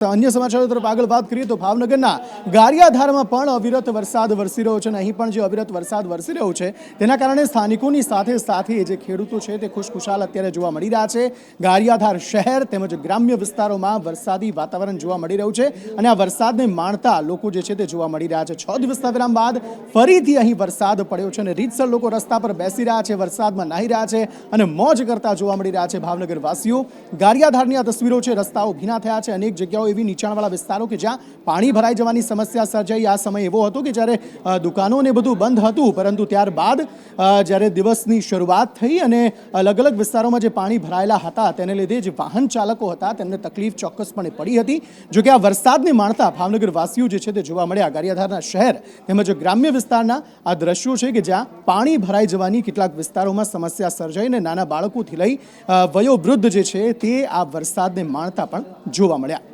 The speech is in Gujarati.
અન્ય સમાચારો તરફ આગળ વાત કરીએ તો ભાવનગરના ગારિયાધારમાં પણ અવિરત વરસાદ વરસી રહ્યો છે અને અહીં પણ જે અવિરત વરસાદ વરસી રહ્યો છે, તેના કારણે સ્થાનિકોની સાથે સાથે જે ખેડૂતો છે તે ખુશખુશાલ અત્યારે જોવા મળી રહ્યા છે. ગારિયાધાર શહેર તેમજ ગ્રામ્ય વિસ્તારોમાં વરસાદી વાતાવરણ જોવા મળી રહ્યું છે અને આ વરસાદને માણતા લોકો જે છે તે જોવા મળી રહ્યા છે. છ દિવસના વિરામ બાદ ફરીથી અહીં વરસાદ પડ્યો છે અને રીતસર લોકો રસ્તા પર બેસી રહ્યા છે, વરસાદમાં નાહી રહ્યા છે અને મોજ કરતા જોવા મળી રહ્યા છે ભાવનગરવાસીઓ. ગારિયાધારની આ તસવીરો છે રસ્તાઓ ભીના થયા છે, અનેક જગ્યાઓ એવી નીચાણવાળા વિસ્તારો કે જ્યાં પાણી ભરાઈ જવાની સમસ્યા સર્જાઈ. આ સમય એવો હતો કે જ્યારે અ, દુકાનો ને બધું બંધ હતું પરંતુ ત્યારબાદ જ્યારે દિવસની શરૂઆત થઈ અને અલગ અલગ વિસ્તારોમાં જે પાણી ભરાયેલા હતા તેને લીધે જે વાહન ચાલકો હતા તેમને તકલીફ ચોક્કસપણે પડી હતી. જોકે આ વરસાદને માણતા ભાવનગર વાસીઓ જે છે તે જોવા મળ્યા. ગારિયાધારના શહેર તેમજ ગ્રામ્ય વિસ્તારના આ દ્રશ્યો છે કે જ્યાં પાણી ભરાઈ જવાની કેટલાક વિસ્તારોમાં સમસ્યા સર્જાઈને નાના બાળકોથી લઈ વયોવૃદ્ધ જે છે તે આ વરસાદને માણતા પણ જોવા મળ્યા.